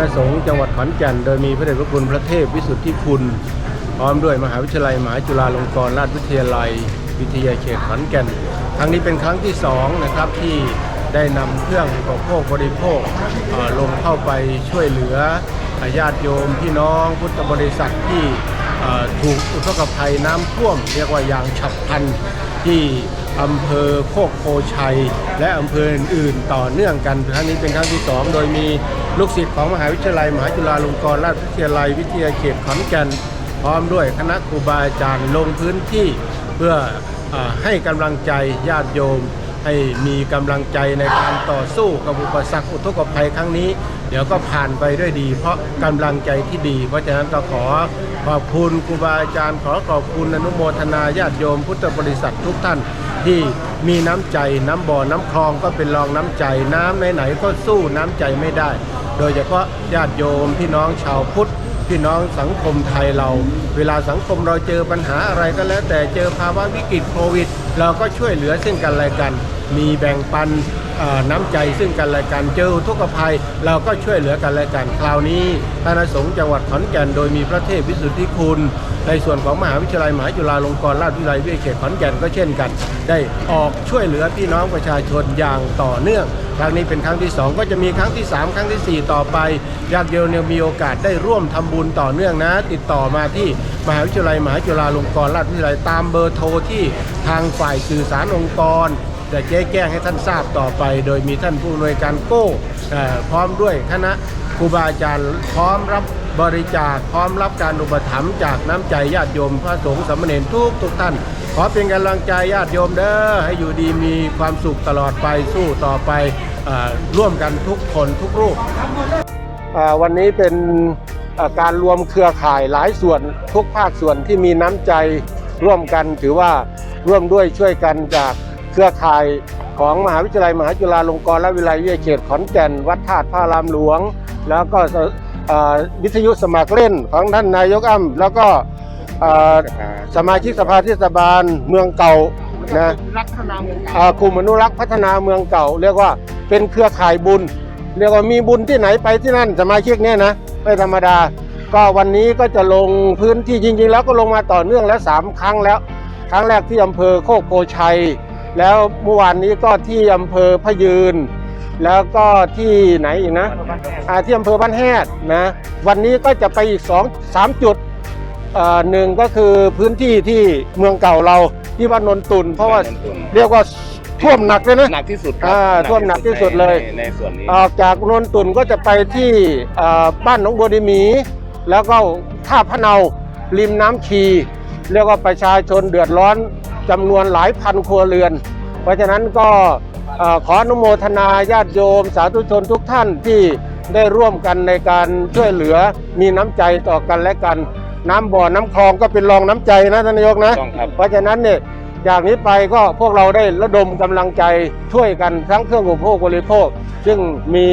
ณสงฆ์จังหวัดขอนแก่น โดยมีพระเดชพระคุณพระเทพวิสุทธิคุณ พร้อมด้วยมหาวิทยาลัยมหาจุฬาลงกรณราชวิทยาลัย วิทยาเขตขอนแก่น ครั้งนี้เป็นครั้งที่สองนะครับที่ได้นำเครื่องอุปโภคบริโภคลงเข้าไปช่วยเหลือญาติโยมพี่น้องพุทธบริษัทที่ถูกอุทกภัยน้ำท่วม เรียกว่าอย่างฉับพลันที่ อำเภอโคกโพชัย และอำเภออื่นๆต่อเนื่องกันครั้งนี้เป็นครั้งที่สองโดยมีลูกศิษย์ของมหาวิทยาลัยมหาจุฬาลงกรณราชวิทยาลัยวิทยาเขตขอนแก่นพร้อมด้วยคณะครูบาอาจารย์ลงพื้นที่เพื่ออให้กำลังใจญาติโยม ให้มีกำลังใจในการต่อสู้กับอุปสรรคอุทกภัยครั้งนี้ เดี๋ยวก็ผ่านไปด้วยดี เพราะกำลังใจที่ดี เพราะฉะนั้นก็ขอขอบคุณครูบาอาจารย์ ขอขอบคุณอนุโมทนาญาติโยม พุทธบริษัททุกท่าน ที่มีน้ำใจน้ำบ่อน้ำคลองก็เป็นรองน้ำใจ น้ำไหนๆก็สู้น้ำใจไม่ได้ โดยเฉพาะญาติโยมพี่น้องชาวพุทธพี่น้องสังคมไทยเรา เวลาสังคมเราเจอปัญหาอะไรก็แล้ว แต่เจอภาวะวิกฤตโควิด เราก็ช่วยเหลือซึ่งกันและกัน มีแบ่งปัน น้ำใจซึ่งกันและกันเจอทุกภัย เราก็ช่วยเหลือกันและกันคราวนี้คณะสงฆ์จังหวัดขอนแก่นโดยมีพระเทพวิสุทธิคุณ ในส่วนของมหาวิทยาลัยมหาจุฬาลงกรณราชวิทยาลัยวิเขตขอนแก่นก็เช่นกัน ได้ออกช่วยเหลือพี่น้องประชาชนอย่างต่อเนื่องครั้งนี้เป็นครั้งที่ 2 ก็จะมีครั้งที่ 3 ครั้งทีสี่4 ต่อไปญาติโยมเนี่ยมีโอกาสได้ร่วมทำบุญต่อเนื่องนะ ติดต่อมาที่มหาวิทยาลัยมหาจุฬาลงกรณราชวิทยาลัยตามเบอร์โทรที่ทางฝ่ายสื่อสารองค์กร จะแจ้แจ้งให้ท่านทราบต่อไป โดยมีท่านผู้อำนวยการโก้พร้อมด้วยคณะครูบาอาจารย์พร้อมรับบริจาคพร้อมรับการอุปถัมภ์จากน้ำใจญาติโยมพระสงฆ์สามเณรทุกทุกท่าน ขอเป็นกำลังใจญาติโยมเด้อให้อยู่ดีมีความสุขตลอดไปสู้ต่อไปอร่วมกันทุกคนทุกรูปวันนี้เป็นการรวมเครือข่ายหลายส่วนทุกภาคส่วนที่มีน้ำใจร่วมกันถือว่าร่วมด้วยช่วยกันจาก เครือข่ายของมหาวิทยาลัย มหาจุฬาลงกรณราชวิทยาลัยวิทยาเขตขอนแก่น วัดธาตุพระรามหลวง แล้วก็วิทยุสมัครเล่นของท่านนายกอ้ำแล้วก็สมาชิกสภาเทศบาลเมืองเก่านะกลุ่มอนุรักษ์พัฒนาเมืองเก่า เรียกว่าเป็นเครือข่ายบุญ เรียกว่ามีบุญที่ไหนไปที่นั่นสมาชิกเนี่ยนะไม่ธรรมดา ก็วันนี้ก็จะลงพื้นที่จริงๆ แล้วก็ลงมาต่อเนื่องแล้วสามครั้งแล้ว ครั้งแรกที่อำเภอโคกโพชัย แล้วเมื่อวานนี้ก็ที่อำเภอพะยืน แล้วก็ที่ไหนอีกนะอ่าที่อำเภอบ้านแฮดนะวันนี้ก็จะไปอีกสองสามจุดเอ่อหนึ่งก็คือพื้นที่ที่เมืองเก่าเราที่ว่านนตุน เพราะว่าเรียกว่าท่วมหนักเลยนะหนักที่สุดครัอ่าท่วมหนักที่สุดเลยในในส่วนนี้ออกจากนนตุนก็จะไปที่เอ่อบ้านหนองบัวดีหมี แล้วก็ท่าพะเนาริมน้ำชีเรียกว่าประชาชนเดือดร้อน จำนวนหลายพันครัวเรือน เพราะฉะนั้นก็เอ่อขออนุโมทนาญาติโยม สาธุชนทุกท่านที่ได้ร่วมกันในการช่วยเหลือมีน้ำใจต่อกันและกัน น้ำบ่อน้ำคลองก็เป็นรองน้ำใจนะท่านนายกนะต้องครับเพราะฉะนั้นเนี่ยจากนี้ไปก็พวกเราได้ระดมกำลังใจช่วยกันทั้งเครื่องอุปโภคบริโภค ซึ่งมี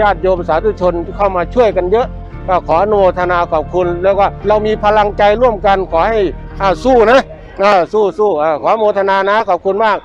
ญาติโยมสาธุชนเข้ามาช่วยกันเยอะก็ขออนุโมทนาขอบคุณ แล้วก็เรามีพลังใจร่วมกันขอให้อ่าสู้นะ อ่าสู้สู้อ่าขอโมทนานะ ขอบคุณมาก